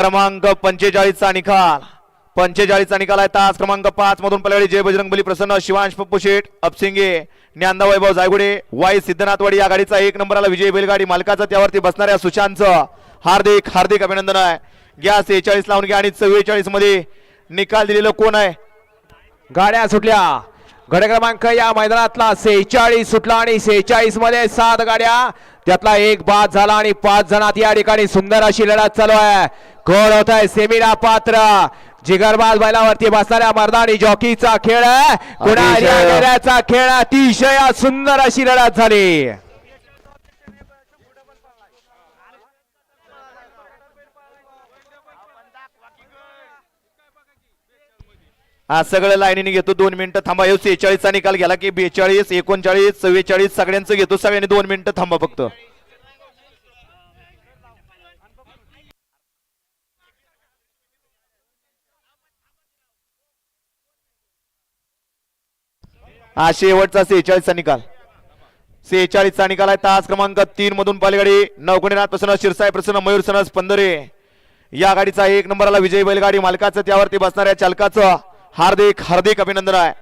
क्रमांक पंचेचाळीसचा निकाल. पंचेचाळीसचा निकाल आहे तास क्रमांक पाच मधून पलगडी जय बजरंग बली प्रसन्न शिवांश पप्पू शेठ अपसिंगे ज्ञानदा वैभव जायगुडे वाई सिद्धनाथवाडी या गाडीचा एक नंबरला विजय बैलगाडी मालकाचा. त्यावरती बसणाऱ्या सुशांतचं हार्दिक हार्दिक अभिनंदन आहे. घ्या सेहेचाळीस लावून घ्या आणि चव्वेचाळीसमध्ये निकाल दिलेलं कोण आहे? गाड्या सुटल्या. गड क्रमांक या मैदानातला सेहेचाळीस सुटला आणि सेहेचाळीसमध्ये सात गाड्या. त्यातला एक बाद झाला आणि पाच जणात या ठिकाणी सुंदर अशी लढत चालू आहे. कोण होत आहे सेमिना पात्र. जिगरबाज बैलावरती बसणाऱ्या मर्दानी जॉकीचा खेळ आहे. कुणा खेळ अतिशय सुंदर अशी लढत झाली. हा सगळं लाईनीने घेतो. दोन मिनिटं थांबा. येऊ सेहेचाळीसचा निकाल गेला की बेचाळीस एकोणचाळीस चव्वेचाळीस सगळ्यांचं घेतो. सगळ्यांनी दोन मिनिटं थांबा फक्त. हा शेवटचा सेहेचाळीसचा निकाल. सेहेचाळीसचा निकाल आहे. तास क्रमांक तीन मधून पालगाडी. नवकुणीनाथ प्रसन्न शिरसाई प्रसन्न मयूर सनस पंधरे. या गाडीचा एक नंबरला विजय बैलगाडी मालकाचं त्यावरती बसणाऱ्या चालकाचं. हार्दिक हार्दिक अभिनंदन आहे.